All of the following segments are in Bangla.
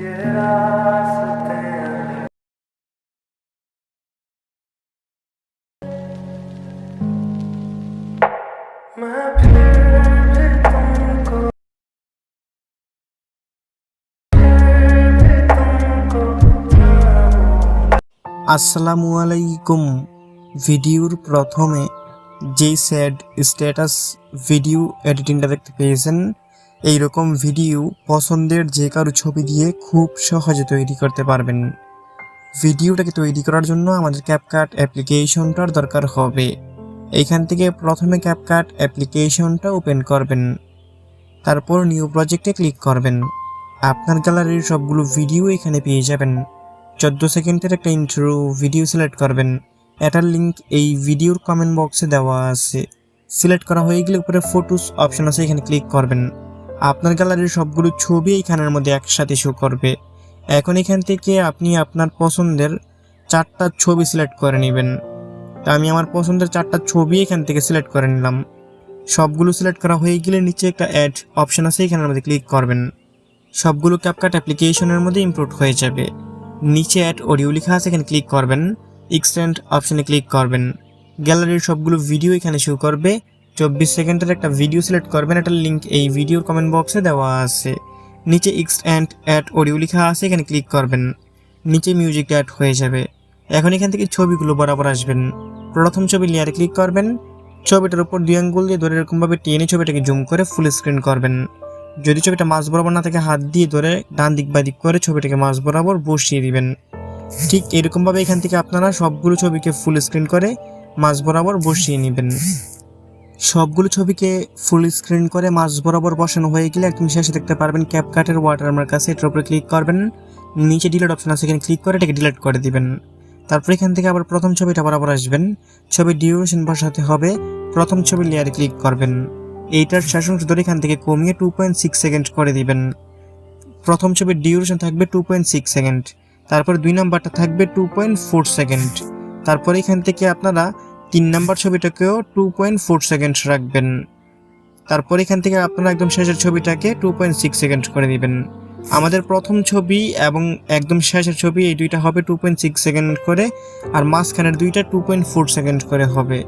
আসসালামু আলাইকুম। ভিডিওর প্রথমে যেই স্যাড স্ট্যাটাস ভিডিও এডিটিংটা দেখতে পেয়েছেন এই রকম ভিডিও পছন্দের যে কারও ছবি দিয়ে খুব সহজে তৈরি করতে পারবেন। ভিডিওটাকে তৈরি করার জন্য আমাদের ক্যাপকাট অ্যাপ্লিকেশনটার দরকার হবে। এইখান থেকে প্রথমে ক্যাপকাট অ্যাপ্লিকেশনটা ওপেন করবেন। তারপর নিউ প্রজেক্টে ক্লিক করবেন। আপনার গ্যালারির সবগুলো ভিডিও এখানে পেয়ে যাবেন। চোদ্দ সেকেন্ডের একটা ইন্ট্রো ভিডিও সিলেক্ট করবেন। এটার লিঙ্ক এই ভিডিওর কমেন্ট বক্সে দেওয়া আছে। সিলেক্ট করা হয়ে গেলে উপরে ফটোস অপশন আছে, এখানে ক্লিক করবেন। আপনার গ্যালারির সবগুলো ছবি এইখানের মধ্যে একসাথে শো করবে। এখন এখান থেকে আপনি আপনার পছন্দের চারটা ছবি সিলেক্ট করে নেবেন। তা আমি আমার পছন্দের চারটা ছবি এখান থেকে সিলেক্ট করে নিলাম। সবগুলো সিলেক্ট করা হয়ে গেলে নিচে একটা অ্যাড অপশান আছে, এখানের মধ্যে ক্লিক করবেন। সবগুলো ক্যাপকাট অ্যাপ্লিকেশনের মধ্যে ইমপ্রুভ হয়ে যাবে। নিচে অ্যাড অডিও লেখা আছে, এখানে ক্লিক করবেন। এক্সটেন্ড অপশানে ক্লিক করবেন। গ্যালারির সবগুলো ভিডিও এখানে শো করবে। চব্বিশ সেকেন্ডের একটা ভিডিও সিলেক্ট করবেন এটার লিঙ্ক এই ভিডিওর কমেন্ট বক্সে দেওয়া আছে। নিচে এক্সটেন্ড অ্যাড অডিও লেখা আছে, এখানে ক্লিক করবেন। নিচে মিউজিক অ্যাড হয়ে যাবে। এখন এখান থেকে ছবিগুলো বরাবর আসবেন। প্রথম ছবি লেয়ারে ক্লিক করবেন। ছবিটার উপর দুই আঙ্গুল দিয়ে ধরে এরকমভাবে টেনে ছবিটাকে জুম করে ফুল স্ক্রিন করবেন। যদি ছবিটা মাছ বরাবর না থাকে, হাত দিয়ে ধরে ডান দিক বা দিক করে ছবিটাকে মাছ বরাবর বসিয়ে দিবেন। ঠিক এরকমভাবে এখান থেকে আপনারা সবগুলো ছবিকে ফুল স্ক্রিন করে মাছ বরাবর বসিয়ে নেবেন। সবগুলো ছবিকে ফুল স্ক্রিন করে মাছ বরাবর বসানো হয়ে গেলে একদম শেষে দেখতে পারবেন ক্যাপকাটের ওয়াটারমার্ক আছে, এটার উপরে ক্লিক করবেন। নিচে ডিলেট অপশন আছে, এখানে ক্লিক করে এটাকে ডিলিট করে দিবেন। তারপর এখান থেকে আবার প্রথম ছবিটা বরাবর আসবেন। ছবির ডিউরেশন বসাতে হবে, প্রথম ছবি লেয়ারে ক্লিক করবেন। এইটার শেষাংশ ধরে এখান থেকে কমিয়ে টু পয়েন্ট সিক্স সেকেন্ড করে দিবেন। প্রথম ছবির ডিউরেশন থাকবে টু পয়েন্ট সিক্স সেকেন্ড তারপর দুই নাম্বারটা থাকবে টু পয়েন্ট ফোর সেকেন্ড তারপর এখান থেকে আপনারা তিন নাম্বার ছবিটাকেও টু পয়েন্ট ফোর সেকেন্ড রাখবেন। তারপর এখান থেকে আপনারা একদম শেষের ছবিটাকে টু পয়েন্ট সিক্স সেকেন্ড করে দিবেন। আমাদের প্রথম ছবি এবং একদম শেষের ছবি, এই দুইটা হবে টু পয়েন্ট সিক্স সেকেন্ড করে, আর মাঝখানের দুইটা টু পয়েন্ট ফোর সেকেন্ড করে হবে।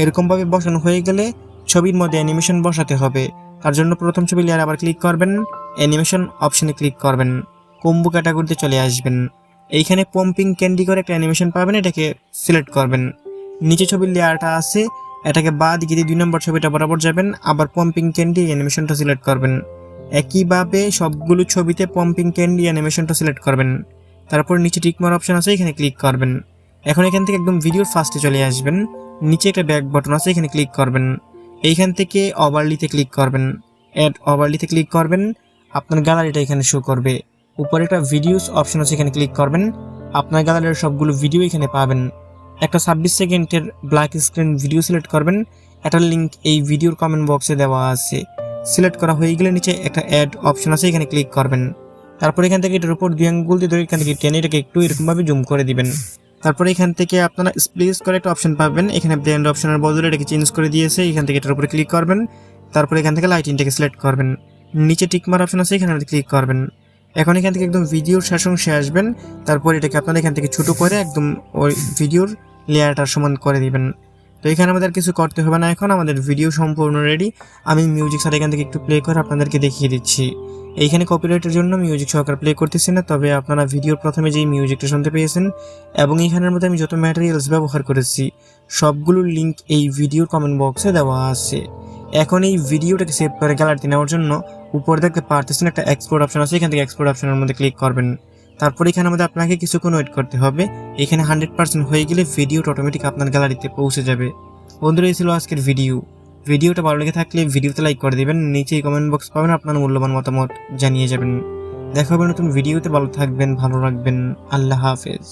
এরকমভাবে বসানো হয়ে গেলে ছবির মধ্যে অ্যানিমেশন বসাতে হবে। তার জন্য প্রথম ছবি লেয়ার আবার ক্লিক করবেন অ্যানিমেশন অপশনে ক্লিক করবেন কম্বো ক্যাটাগরিতে চলে আসবেন। এইখানে পম্পিং ক্যান্ডি করে একটা অ্যানিমেশন পাবেন, এটাকে সিলেক্ট করবেন। নিচে ছবির লেয়ারটা আছে, এটাকে বা দিকে দিয়ে দুই নম্বর ছবিটা বরাবর যাবেন, আবার পম্পিং ক্যান্ডি অ্যানিমেশনটা সিলেক্ট করবেন। একইভাবে সবগুলো ছবিতে পম্পিং ক্যান্ডি অ্যানিমেশনটা সিলেক্ট করবেন। তারপর নিচে টিকমার অপশন আছে, এখানে ক্লিক করবেন। এখন এখান থেকে একদম ভিডিওর ফার্স্টে চলে আসবেন, নিচে একটা ব্যাক বাটন আছে, এখানে ক্লিক করবেন। এইখান থেকে ওভারলিতে ক্লিক করবেন। অ্যাড ওভারলিতে ক্লিক করবেন, আপনার গ্যালারিটা এখানে শো করবে। উপরে একটা ভিডিওস অপশন আছে, এখানে ক্লিক করবেন। আপনার গ্যালারির সবগুলো ভিডিও এখানে পাবেন। একটা ছাব্বিশ সেকেন্ডের ব্ল্যাক স্ক্রিন ভিডিও সিলেক্ট করবেন। এটার লিঙ্ক এই ভিডিওর কমেন্ট বক্সে দেওয়া আছে। সিলেক্ট করা হয়ে গেলে নিচে একটা অ্যাড অপশন আছে, এখানে ক্লিক করবেন। তারপর এখান থেকে এটার উপর দুই আঙ্গুল দিয়ে ধরে এখান থেকে টেনে এটাকে একটু এরকমভাবে জুম করে দিবেন। তারপরে এখান থেকে আপনারা স্প্লিস করে একটা অপশন পাবেন। এখানে ব্র্যান্ড অপশনের বদলে এটাকে চেঞ্জ করে দিয়েছে। এখান থেকে এটার উপরে ক্লিক করবেন। তারপরে এখান থেকে লাইটিংটাকে সিলেক্ট করবেন। নিচে টিকমার অপশন আছে, এখানে ক্লিক করবেন। এখন এখান থেকে একদম ভিডিওর শেষ অংশে আসবেন। তারপর এটাকে আপনারা এখান থেকে ছোট করে একদম ওই ভিডিওর লেয়ারটার সমান করে দিবেন। তো এখানে আমাদের কিছু করতে হবে না। এখন আমাদের ভিডিও সম্পূর্ণ রেডি আমি মিউজিক স্যার এখান থেকে একটু প্লে করে আপনাদেরকে দেখিয়ে দিচ্ছি। এইখানে কপিরাইটের জন্য মিউজিক সহকার প্লে করতেছি না, তবে আপনারা ভিডিওর প্রথমে যেই মিউজিকটা শুনতে পেয়েছেন, এবং এইখানের মধ্যে আমি যত ম্যাটেরিয়ালস ব্যবহার করেছি, সবগুলোর লিঙ্ক এই ভিডিওর কমেন্ট বক্সে দেওয়া আছে। এখন এই ভিডিওটাকে সেভ করে গ্যালারিতে নেওয়ার জন্য উপরে দেখতে পারতেছেন একটা এক্সপোর্ট অপশন আছে, এখান থেকে এক্সপোর্ট অপশনের মধ্যে ক্লিক করবেন। তারপর এখানে আমাদের আপনাকে কিছুক্ষণ ওয়েট করতে হবে। এখানে হান্ড্রেড পার্সেন্ট হয়ে গেলে ভিডিওটা অটোমেটিক আপনার গ্যালারিতে পৌঁছে যাবে। বন্ধুরা, এই ছিল আজকের ভিডিও ভিডিওটা ভালো লেগে থাকলে ভিডিওতে লাইক করে দেবেন, নিচে কমেন্ট বক্স পাবেন, আপনার মূল্যবান মতামত জানিয়ে যাবেন। দেখা হবে নতুন ভিডিওতে ভালো থাকবেন, ভালো রাখবেন। আল্লাহ হাফেজ।